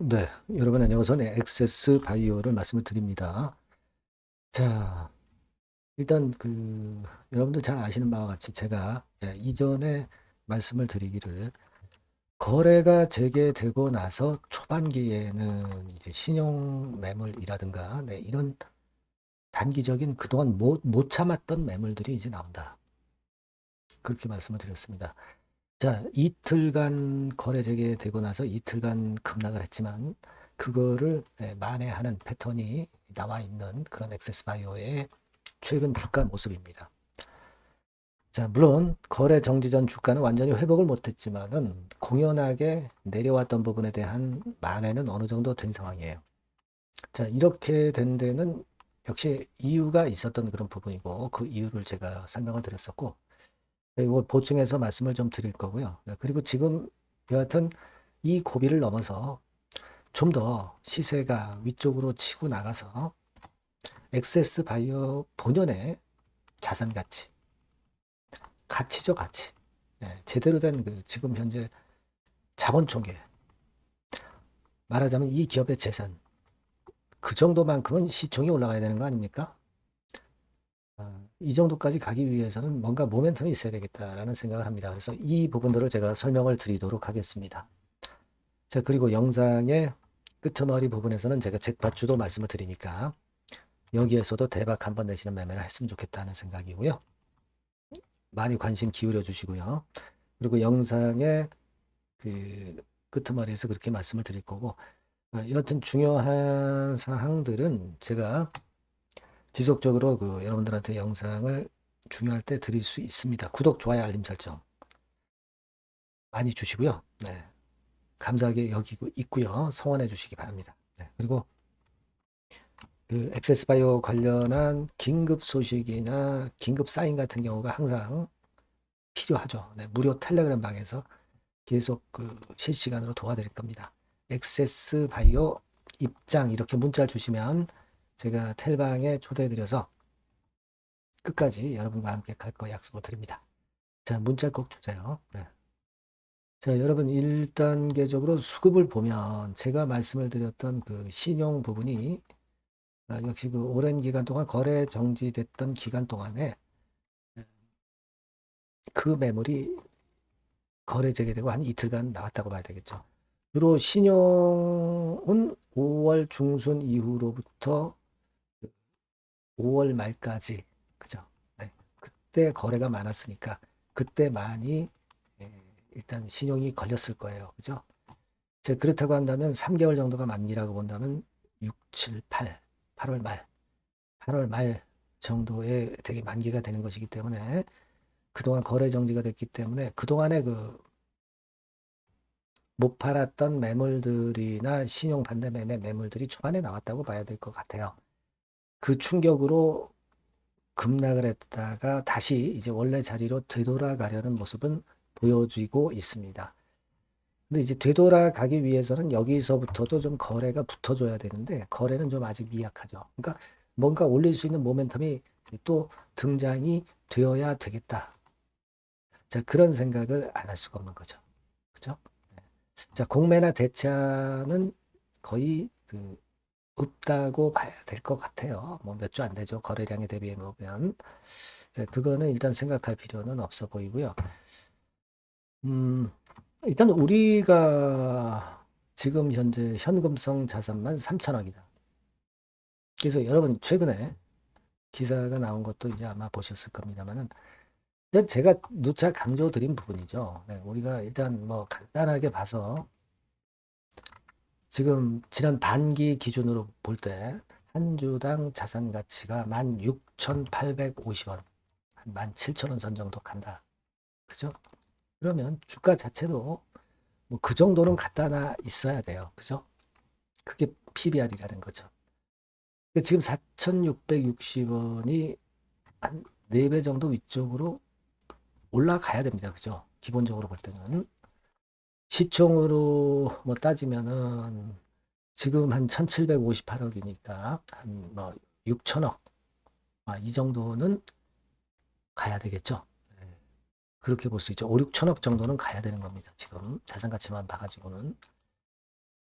네, 여러분 안녕하세요. 네, 액세스 바이오를 말씀을 드립니다. 자, 일단 그 여러분들 잘 아시는 바와 같이 제가 예, 이전에 말씀을 드리기를 거래가 재개되고 나서 초반기에는 이제 신용 매물이라든가 네, 이런 단기적인 그동안 못, 못 참았던 매물들이 이제 나온다. 그렇게 말씀을 드렸습니다. 자, 이틀간 거래 재개되고 나서 이틀간 급락을 했지만 그거를 예, 만회하는 패턴이 나와 있는 그런 액세스 바이오의 최근 주가 모습입니다. 자, 물론 거래 정지 전 주가는 완전히 회복을 못했지만은 공연하게 내려왔던 부분에 대한 만회는 어느 정도 된 상황이에요. 자, 이렇게 된 데는 역시 이유가 있었던 그런 부분이고 그 이유를 제가 설명을 드렸었고 이거 보충해서 말씀을 좀 드릴 거고요. 네, 그리고 지금 여하튼 이 고비를 넘어서 좀 더 시세가 위쪽으로 치고 나가서 액세스 바이오 본연의 자산 가치, 가치죠 가치. 예, 제대로 된 그 지금 현재 자본 총계 말하자면 이 기업의 재산 그 정도만큼은 시총이 올라가야 되는 거 아닙니까? 아, 이 정도까지 가기 위해서는 뭔가 모멘텀이 있어야 되겠다라는 생각을 합니다. 그래서 이 부분들을 제가 설명을 드리도록 하겠습니다. 자, 그리고 영상의 끄트머리 부분에서는 제가 잭팟주도 말씀을 드리니까 여기에서도 대박 한번 내시는 매매를 했으면 좋겠다는 생각이고요. 많이 관심 기울여 주시고요. 그리고 영상의 그 끄트머리에서 그렇게 말씀을 드릴 거고 아, 여하튼 중요한 사항들은 제가 지속적으로 그 여러분들한테 영상을 중요할 때 드릴 수 있습니다. 구독, 좋아요, 알림 설정 많이 주시고요. 네. 감사하게 여기고 있고요. 성원해 주시기 바랍니다. 네. 그리고 그 액세스바이오 관련한 긴급 소식이나 긴급 사인 같은 경우가 항상 필요하죠. 네. 무료 텔레그램 방에서 계속 그 실시간으로 도와드릴 겁니다. 액세스바이오 입장 이렇게 문자 주시면 제가 텔방에 초대해드려서 끝까지 여러분과 함께 갈 거 약속을 드립니다. 자, 문자 꼭 주세요. 네. 자, 여러분 1단계적으로 수급을 보면 제가 말씀을 드렸던 그 신용 부분이 아, 역시 그 오랜 기간 동안 거래 정지됐던 기간 동안에 그 매물이 거래 재개되고 한 이틀간 나왔다고 봐야 되겠죠. 주로 신용은 5월 중순 이후로부터 5월 말까지 그죠? 네. 그때 거래가 많았으니까 그때 많이 예, 일단 신용이 걸렸을 거예요. 그죠? 제 그렇다고 한다면 3개월 정도가 만기라고 본다면 6, 7, 8, 8월 말, 8월 말 정도에 되게 만기가 되는 것이기 때문에 그동안 거래 정지가 됐기 때문에 그동안에 그 못 팔았던 매물들이나 신용 반대 매매 매물들이 초반에 나왔다고 봐야 될 것 같아요. 그 충격으로 급락을 했다가 다시 이제 원래 자리로 되돌아가려는 모습은 보여지고 있습니다. 근데 이제 되돌아가기 위해서는 여기서부터도 좀 거래가 붙어줘야 되는데 거래는 좀 아직 미약하죠. 그러니까 뭔가 올릴 수 있는 모멘텀이 또 등장이 되어야 되겠다. 자, 그런 생각을 안 할 수가 없는 거죠. 그죠? 자, 공매나 대차는 거의 그 없다고 봐야 될 것 같아요. 뭐 몇 주 안 되죠. 거래량에 대비해 보면. 예, 그거는 일단 생각할 필요는 없어 보이고요. 음, 일단 우리가 지금 현재 현금성 자산만 3천억이다. 그래서 여러분 최근에 기사가 나온 것도 이제 아마 보셨을 겁니다만은 제가 누차 강조드린 부분이죠. 네, 우리가 일단 뭐 간단하게 봐서 지금 지난 단기 기준으로 볼 때 한 주당 자산 가치가 16,850원, 한 17,000원 선 정도 간다. 그죠? 그러면 주가 자체도 뭐 그 정도는 갖다 놔 있어야 돼요. 그죠? 그게 PBR이라는 거죠. 지금 4,660원이 한 4배 정도 위쪽으로 올라가야 됩니다. 그죠? 기본적으로 볼 때는. 시총으로 뭐 따지면은 지금 한 1758억이니까 한 뭐 6천억 아, 이 정도는 가야 되겠죠. 네. 그렇게 볼 수 있죠. 5, 6천억 정도는 가야 되는 겁니다. 지금 자산 가치만 봐가지고는.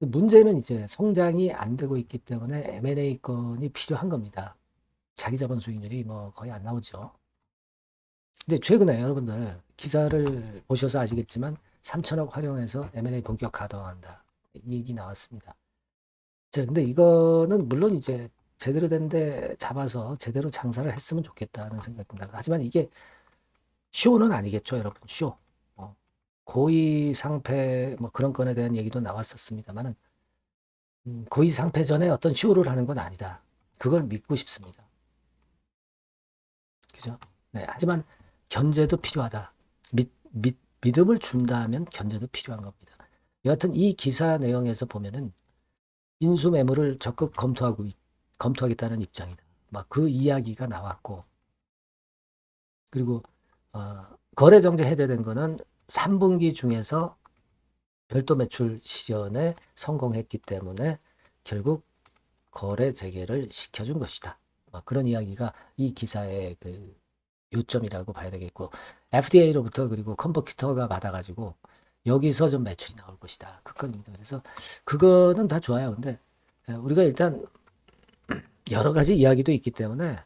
문제는 이제 성장이 안 되고 있기 때문에 M&A 건이 필요한 겁니다. 자기 자본 수익률이 뭐 거의 안 나오죠. 근데 최근에 여러분들 기사를 보셔서 아시겠지만 3천억 활용해서 M&A 본격 가동한다. 이 얘기 나왔습니다. 자, 근데 이거는 물론 이제 제대로 된 데 잡아서 제대로 장사를 했으면 좋겠다는 생각입니다. 하지만 이게 쇼는 아니겠죠, 여러분. 쇼. 어, 고의 상패 뭐 그런 건에 대한 얘기도 나왔었습니다만은 음, 고의 상패 전에 어떤 쇼를 하는 건 아니다. 그걸 믿고 싶습니다. 그죠? 네, 하지만 견제도 필요하다. 믿, 믿, 믿음을 준다면 견제도 필요한 겁니다. 여하튼 이 기사 내용에서 보면은 인수 매물을 적극 검토하고 있- 검토하겠다는 입장이다. 막 그 이야기가 나왔고 그리고 어, 거래 정지 해제된 거는 3분기 중에서 별도 매출 시전에 성공했기 때문에 결국 거래 재개를 시켜준 것이다. 막 그런 이야기가 이 기사의 그 요점이라고 봐야 되겠고 FDA로부터 그리고 컴포큐터가 받아가지고 여기서 좀 매출이 나올 것이다. 그 건입니다. 그래서 그거는 다 좋아요. 근데 에, 우리가 일단 여러 가지 이야기도 있기 때문에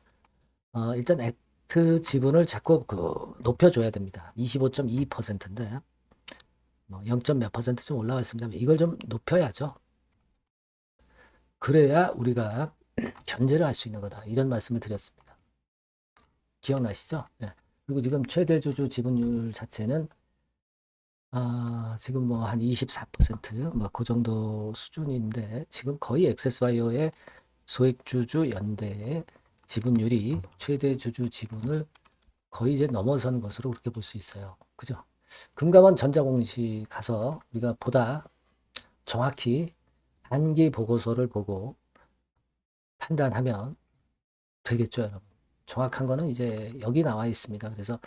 어, 일단 액트 지분을 자꾸 그 높여줘야 됩니다. 25.2%인데 뭐 0. 몇 퍼센트 좀 올라왔습니다. 이걸 좀 높여야죠. 그래야 우리가 견제를 할 수 있는 거다. 이런 말씀을 드렸습니다. 기억나시죠? 예. 그리고 지금 최대 주주 지분율 자체는 아, 지금 뭐 한 24%뭐 그 정도 수준인데 지금 거의 엑세스바이오의 소액주주 연대의 지분율이 최대 주주 지분을 거의 이제 넘어선 것으로 그렇게 볼 수 있어요. 그죠? 금감원 전자공시 가서 우리가 보다 정확히 단기 보고서를 보고 판단하면 되겠죠, 여러분. 정확한 거는 이제 여기 나와 있습니다. 그래서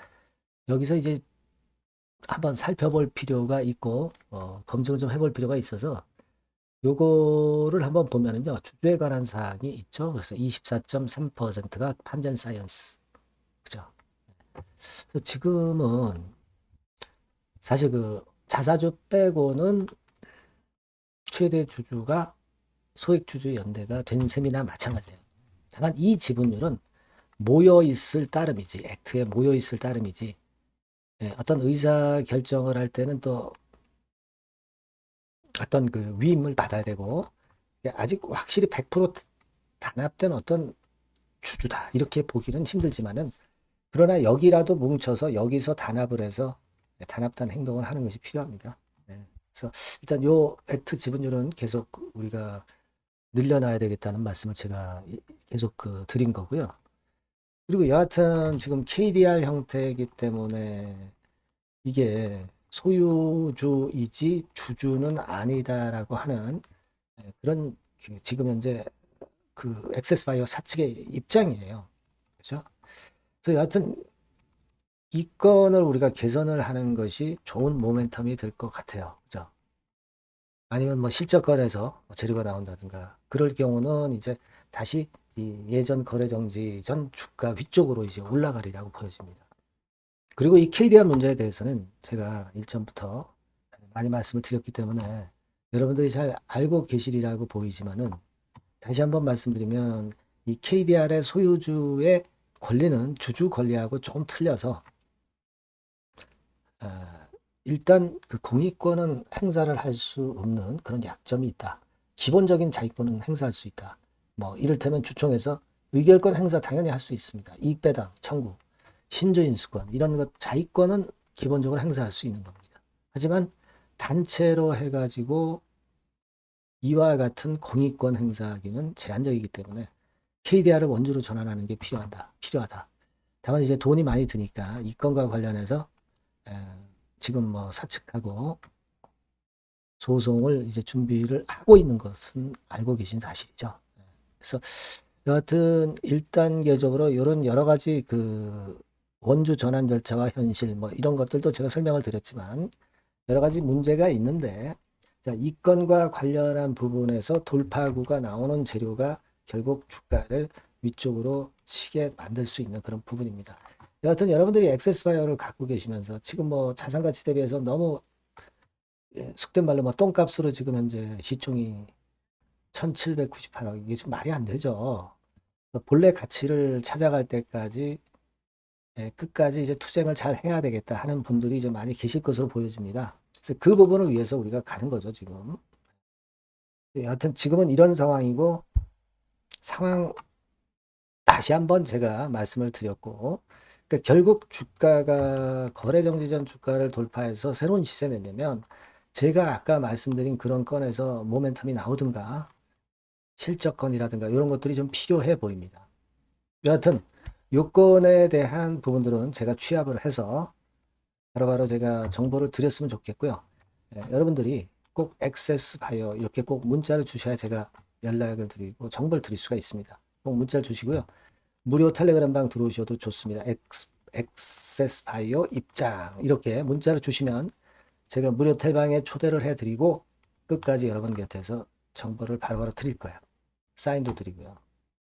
여기서 이제 한번 살펴볼 필요가 있고 어, 검증을 좀 해볼 필요가 있어서 요거를 한번 보면은요 주주에 관한 사항이 있죠. 그래서 24.3%가 판전 사이언스 그죠? 그래서 지금은 사실 그 자사주 빼고는 최대 주주가 소액 주주 연대가 된 셈이나 마찬가지예요. 다만 이 지분율은 모여 있을 따름이지 액트에 모여 있을 따름이지 예, 어떤 의사 결정을 할 때는 또 어떤 그 위임을 받아야 되고 아직 확실히 100% 단합된 어떤 주주다 이렇게 보기는 힘들지만은 그러나 여기라도 뭉쳐서 여기서 단합을 해서 단합단 행동을 하는 것이 필요합니다. 예, 그래서 일단 요 액트 지분율은 계속 우리가 늘려놔야 되겠다는 말씀을 제가 이- 계속 그 드린 거고요. 그리고 여하튼 지금 KDR 형태이기 때문에 이게 소유주이지 주주는 아니다라고 하는 예, 그런 그 지금 현재 그 액세스바이오 사측의 입장이에요. 그죠? 그래서 여하튼 이 건을 우리가 개선을 하는 것이 좋은 모멘텀이 될 것 같아요. 그죠? 아니면 뭐 실적건에서 뭐 재료가 나온다든가 그럴 경우는 이제 다시 이 예전 거래 정지 전 주가 위쪽으로 이제 올라가리라고 보여집니다. 그리고 이 KDR 문제에 대해서는 제가 일전부터 많이 말씀을 드렸기 때문에 여러분들이 잘 알고 계시리라고 보이지만은 다시 한번 말씀드리면 이 KDR의 소유주의 권리는 주주 권리하고 조금 틀려서 아, 일단 그 공익권은 행사를 할 수 없는 그런 약점이 있다. 기본적인 자기권은 행사할 수 있다. 뭐 이를테면 주총에서 의결권 행사 당연히 할 수 있습니다. 이익 배당 청구, 신주인수권 이런 것 자기권은 기본적으로 행사할 수 있는 겁니다. 하지만 단체로 해가지고 이와 같은 공익권 행사하기는 제한적이기 때문에 KDR을 원주로 전환하는 게 필요하다. 필요하다. 다만 이제 돈이 많이 드니까 이 건과 관련해서 에, 지금 뭐 사측하고 소송을 이제 준비를 하고 있는 것은 알고 계신 사실이죠. 그래서 여하튼 1단계적으로 이런 여러 가지 그 원주 전환 절차와 현실 뭐 이런 것들도 제가 설명을 드렸지만 여러 가지 문제가 있는데 자, 이 건과 관련한 부분에서 돌파구가 나오는 재료가 결국 주가를 위쪽으로 치게 만들 수 있는 그런 부분입니다. 여하튼 여러분들이 액세스 바이오를 갖고 계시면서 지금 뭐 자산 가치 대비해서 너무 예, 속된 말로 뭐 똥값으로 지금 현재 시총이 1798억 이게 좀 말이 안 되죠. 본래 가치를 찾아갈 때까지 예, 끝까지 이제 투쟁을 잘 해야 되겠다 하는 분들이 이제 많이 계실 것으로 보여집니다. 그래서 그 부분을 위해서 우리가 가는 거죠, 지금. 예, 여하튼 지금은 이런 상황이고 상황 다시 한번 제가 말씀을 드렸고 그러니까 결국 주가가 거래 정지 전 주가를 돌파해서 새로운 시세 내려면 제가 아까 말씀드린 그런 건에서 모멘텀이 나오든가 실적건이라든가 이런 것들이 좀 필요해 보입니다. 여하튼 요건에 대한 부분들은 제가 취합을 해서 바로바로 제가 정보를 드렸으면 좋겠고요. 예, 여러분들이 꼭 액세스 바이오 이렇게 꼭 문자를 주셔야 제가 연락을 드리고 정보를 드릴 수가 있습니다. 꼭 문자를 주시고요. 무료 텔레그램 방 들어오셔도 좋습니다. 액세스 바이오 입장 이렇게 문자를 주시면 제가 무료 텔방에 초대를 해드리고 끝까지 여러분 곁에서 정보를 바로바로 드릴 거예요. 사인도 드리고요.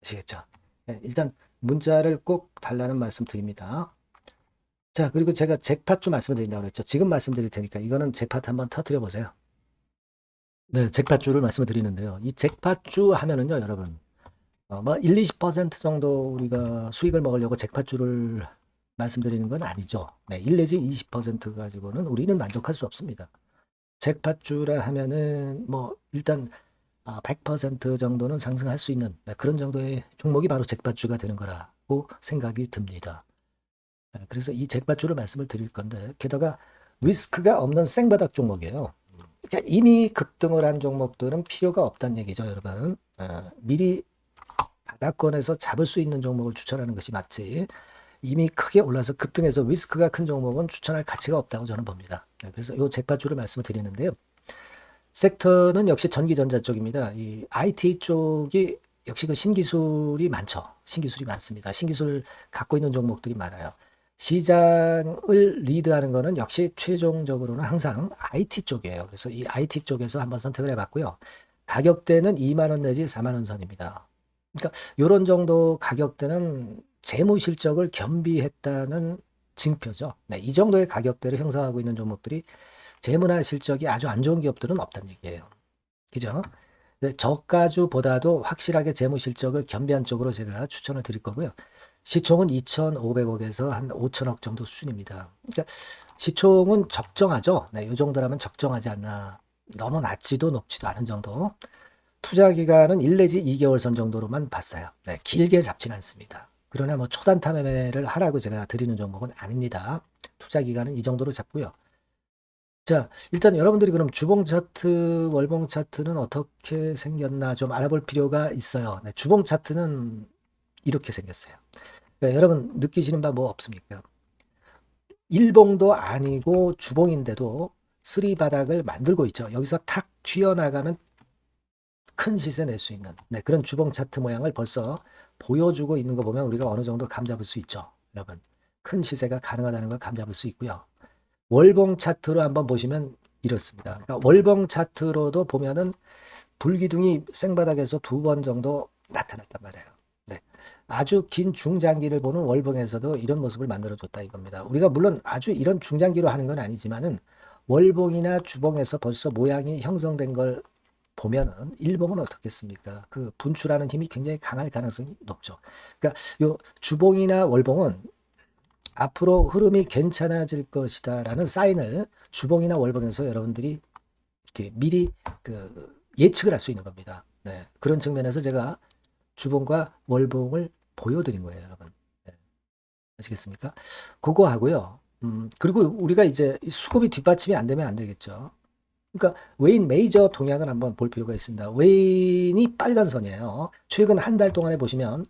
아시겠죠? 예, 일단 문자를 꼭 달라는 말씀 드립니다. 자, 그리고 제가 잭팟주 말씀드린다고 그랬죠. 지금 말씀드릴 테니까 이거는 잭팟 한번 터뜨려 보세요. 네, 잭팟주를 말씀을 드리는데요. 이 잭팟주 하면은요, 여러분. 어, 뭐 1, 20% 정도 우리가 수익을 먹으려고 잭팟주를 말씀드리는 건 아니죠. 네, 1 내지 20% 가지고는 우리는 만족할 수 없습니다. 잭팟주라 하면은 뭐 일단 아, 100% 정도는 상승할 수 있는 네, 그런 정도의 종목이 바로 잭팟주가 되는 거라고 생각이 듭니다. 네, 그래서 이 잭팟주를 말씀을 드릴 건데 게다가 리스크가 없는 생바닥 종목이에요. 그러니까 이미 급등을 한 종목들은 필요가 없다는 얘기죠, 여러분. 어, 미리 바닥권에서 잡을 수 있는 종목을 추천하는 것이 맞지. 이미 크게 올라서 급등해서 리스크가 큰 종목은 추천할 가치가 없다고 저는 봅니다. 네, 그래서 이 잭팟주를 말씀을 드리는데요. 섹터는 역시 전기전자 쪽입니다. 이 IT 쪽이 역시 그 신기술이 많죠. 신기술이 많습니다. 신기술 갖고 있는 종목들이 많아요. 시장을 리드하는 거는 역시 최종적으로는 항상 IT 쪽이에요. 그래서 이 IT 쪽에서 한번 선택을 해봤고요. 가격대는 2만 원 내지 4만 원 선입니다. 그러니까 이런 정도 가격대는 재무 실적을 겸비했다는 징표죠. 네, 이 정도의 가격대를 형성하고 있는 종목들이 재무나 실적이 아주 안 좋은 기업들은 없다는 얘기예요. 그죠? 네, 저가주보다도 확실하게 재무 실적을 겸비한 쪽으로 제가 추천을 드릴 거고요. 시총은 2,500억에서 한 5천억 정도 수준입니다. 그러니까 시총은 적정하죠. 네, 이 정도라면 적정하지 않나. 너무 낮지도 높지도 않은 정도. 투자 기간은 1 내지 2개월 선 정도로만 봤어요. 네, 길게 잡지는 않습니다. 그러나 뭐 초단타 매매를 하라고 제가 드리는 종목은 아닙니다. 투자 기간은 이 정도로 잡고요. 자, 일단 여러분들이 그럼 주봉 차트, 월봉 차트는 어떻게 생겼나 좀 알아볼 필요가 있어요. 네, 주봉 차트는 이렇게 생겼어요. 네, 여러분 느끼시는 바 뭐 없습니까? 일봉도 아니고 주봉인데도 쓰리 바닥을 만들고 있죠. 여기서 탁 튀어나가면 큰 시세 낼 수 있는 네, 그런 주봉 차트 모양을 벌써 보여주고 있는 거 보면 우리가 어느 정도 감잡을 수 있죠. 여러분 큰 시세가 가능하다는 걸 감잡을 수 있고요. 월봉 차트로 한번 보시면 이렇습니다. 그러니까 월봉 차트로도 보면은 불기둥이 생바닥에서 두 번 정도 나타났단 말이에요. 네. 아주 긴 중장기를 보는 월봉에서도 이런 모습을 만들어줬다 이겁니다. 우리가 물론 아주 이런 중장기로 하는 건 아니지만은 월봉이나 주봉에서 벌써 모양이 형성된 걸 보면은 일봉은 어떻겠습니까? 그 분출하는 힘이 굉장히 강할 가능성이 높죠. 그러니까 요 주봉이나 월봉은 앞으로 흐름이 괜찮아질 것이다라는 사인을 주봉이나 월봉에서 여러분들이 이렇게 미리 그 예측을 할 수 있는 겁니다. 네. 그런 측면에서 제가 주봉과 월봉을 보여드린 거예요, 여러분. 네. 아시겠습니까? 그거 하고요. 음, 그리고 우리가 이제 수급이 뒷받침이 안 되면 안 되겠죠. 그러니까 웨인 메이저 동향을 한번 볼 필요가 있습니다. 웨인이 빨간 선이에요. 최근 한 달 동안에 보시면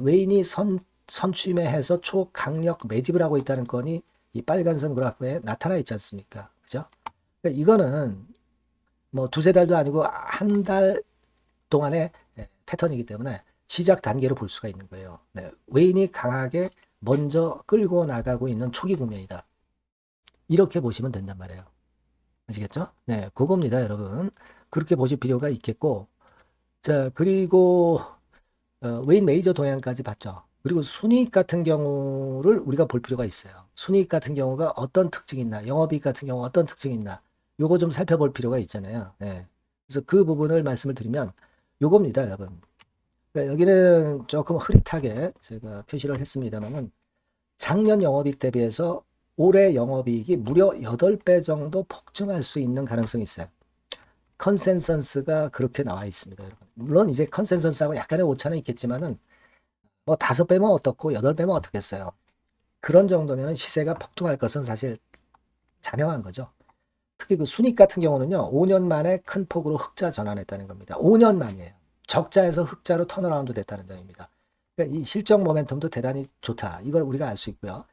웨인이 선 선취매해서 초강력 매집을 하고 있다는 건이 이 빨간선 그래프에 나타나 있지 않습니까? 그죠? 그러니까 이거는 뭐 두세 달도 아니고 한 달 동안의 예, 패턴이기 때문에 시작 단계로 볼 수가 있는 거예요. 네, 외인이 강하게 먼저 끌고 나가고 있는 초기 국면이다. 이렇게 보시면 된단 말이에요. 아시겠죠? 네, 그겁니다, 여러분. 그렇게 보실 필요가 있겠고, 자, 그리고, 어, 웨인 메이저 동향까지 봤죠. 그리고 순이익 같은 경우를 우리가 볼 필요가 있어요. 순이익 같은 경우가 어떤 특징이 있나, 영업이익 같은 경우 어떤 특징이 있나, 요거 좀 살펴볼 필요가 있잖아요. 예. 그래서 그 부분을 말씀을 드리면 요겁니다, 여러분. 그러니까 여기는 조금 흐릿하게 제가 표시를 했습니다만은 작년 영업이익 대비해서 올해 영업이익이 무려 8배 정도 폭증할 수 있는 가능성이 있어요. 컨센서스가 그렇게 나와 있습니다, 여러분. 물론 이제 컨센서스하고 약간의 오차는 있겠지만은 뭐 다섯 배면 어떻고 여덟 배면 어떻겠어요. 그런 정도면 시세가 폭등할 것은 사실 자명한 거죠. 특히 그 순익 같은 경우는요, 5년 만에 큰 폭으로 흑자 전환했다는 겁니다. 5년 만이에요. 적자에서 흑자로 턴어라운드 됐다는 점입니다. 그러니까 이 실적 모멘텀도 대단히 좋다. 이걸 우리가 알 수 있고요.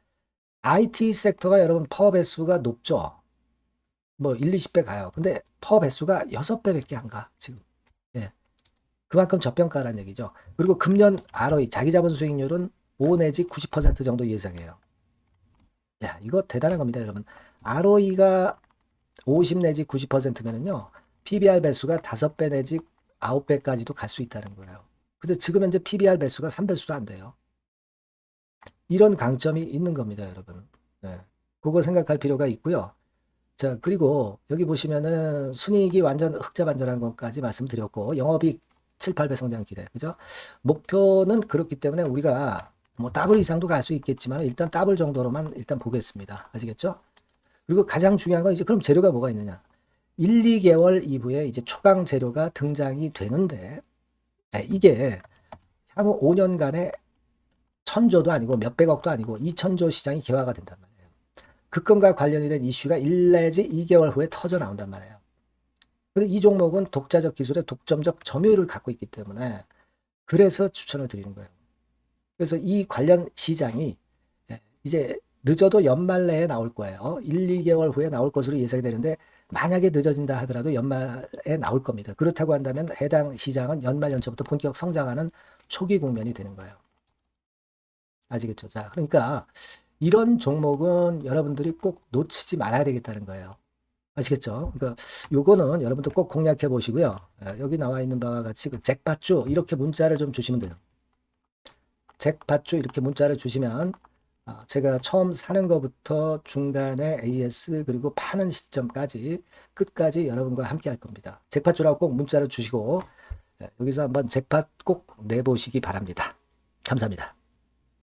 IT 섹터가 여러분 퍼 배수가 높죠. 뭐 1, 20배 가요. 근데 퍼 배수가 6배밖에 안 가, 지금. 예. 그만큼 저평가라는 얘기죠. 그리고 금년 ROE, 자기 자본 수익률은 5 내지 90% 정도 예상해요. 야, 이거 대단한 겁니다, 여러분. ROE가 50 내지 90%면은요, PBR 배수가 5배 내지 9배까지도 갈 수 있다는 거예요. 근데 지금 현재 PBR 배수가 3배수도 안 돼요. 이런 강점이 있는 겁니다, 여러분. 네. 그거 생각할 필요가 있고요. 자, 그리고 여기 보시면은 순이익이 완전 흑자 반전한 것까지 말씀드렸고, 영업이익 7, 8배 성장 기대. 그죠? 목표는 그렇기 때문에 우리가 뭐 더블 이상도 갈 수 있겠지만 일단 더블 정도로만 일단 보겠습니다. 아시겠죠? 그리고 가장 중요한 건 이제 그럼 재료가 뭐가 있느냐? 1, 2개월 이후에 이제 초강 재료가 등장이 되는데 네, 이게 향후 5년간의 천조도 아니고 몇백억도 아니고 2천조 시장이 개화가 된단 말이에요. 그 건과 관련이 된 이슈가 1 내지 2개월 후에 터져 나온단 말이에요. 이 종목은 독자적 기술의 독점적 점유율을 갖고 있기 때문에 그래서 추천을 드리는 거예요. 그래서 이 관련 시장이 예, 이제 늦어도 연말 내에 나올 거예요. 1, 2개월 후에 나올 것으로 예상이 되는데 만약에 늦어진다 하더라도 연말에 나올 겁니다. 그렇다고 한다면 해당 시장은 연말 연초부터 본격 성장하는 초기 국면이 되는 거예요. 아시겠죠? 자, 그러니까 이런 종목은 여러분들이 꼭 놓치지 말아야 되겠다는 거예요. 아시겠죠? 그러니까 요거는 여러분들 꼭 공략해 보시고요. 예, 여기 나와 있는 바와 같이 그 잭팟주 이렇게 문자를 좀 주시면 돼요. 잭팟주 이렇게 문자를 주시면 아, 제가 처음 사는 것부터 중간에 AS 그리고 파는 시점까지 끝까지 여러분과 함께 할 겁니다. 잭팟주라고 꼭 문자를 주시고 예, 여기서 한번 잭팟 꼭 내보시기 바랍니다. 감사합니다.